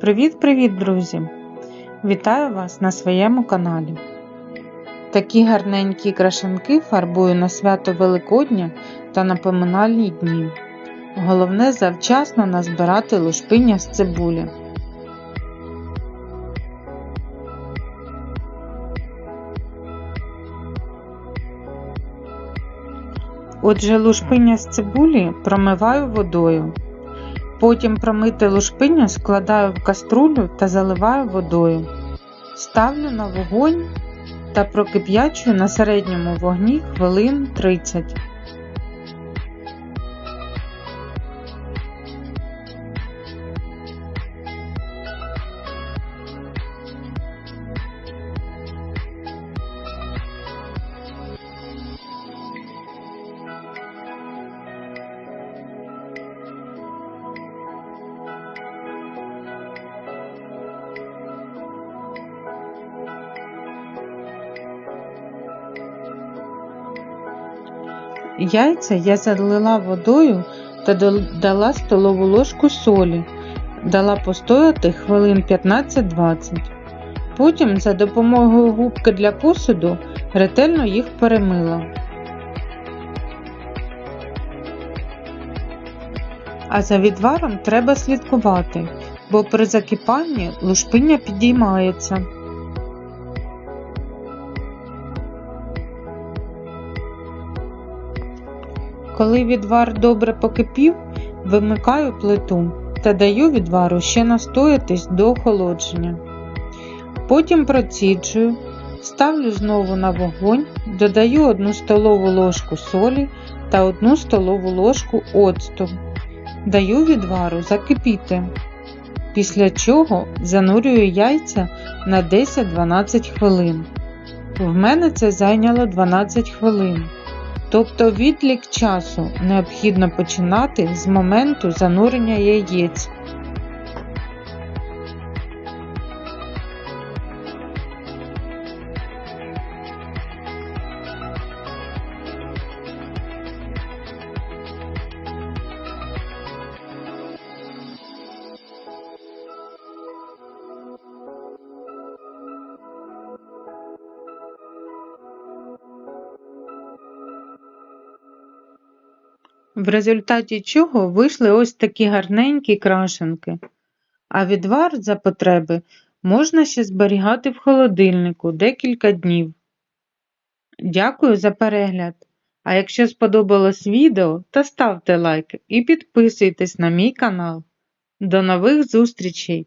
Привіт-привіт, друзі! Вітаю вас на своєму каналі. Такі гарненькі крашанки фарбую на свято Великодня та на поминальні дні. Головне завчасно назбирати лушпиння з цибулі. Отже, лушпиння з цибулі промиваю водою. Потім промити лушпиню складаю в каструлю та заливаю водою. Ставлю на вогонь та прокип'ячую на середньому вогні хвилин 30. Яйця я залила водою та додала столову ложку солі, дала постояти хвилин 15-20. Потім за допомогою губки для посуду ретельно їх перемила. А за відваром треба слідкувати, бо при закипанні лушпиння підіймається. Коли відвар добре покипів, вимикаю плиту та даю відвару ще настоятись до охолодження. Потім проціджую, ставлю знову на вогонь, додаю 1 столову ложку солі та 1 столову ложку оцту. Даю відвару закипіти, після чого занурюю яйця на 10-12 хвилин. В мене це зайняло 12 хвилин. Тобто відлік часу необхідно починати з моменту занурення яєць. В результаті чого вийшли ось такі гарненькі крашенки. А відвар за потреби можна ще зберігати в холодильнику декілька днів. Дякую за перегляд! А якщо сподобалось відео, то ставте лайк і підписуйтесь на мій канал. До нових зустрічей!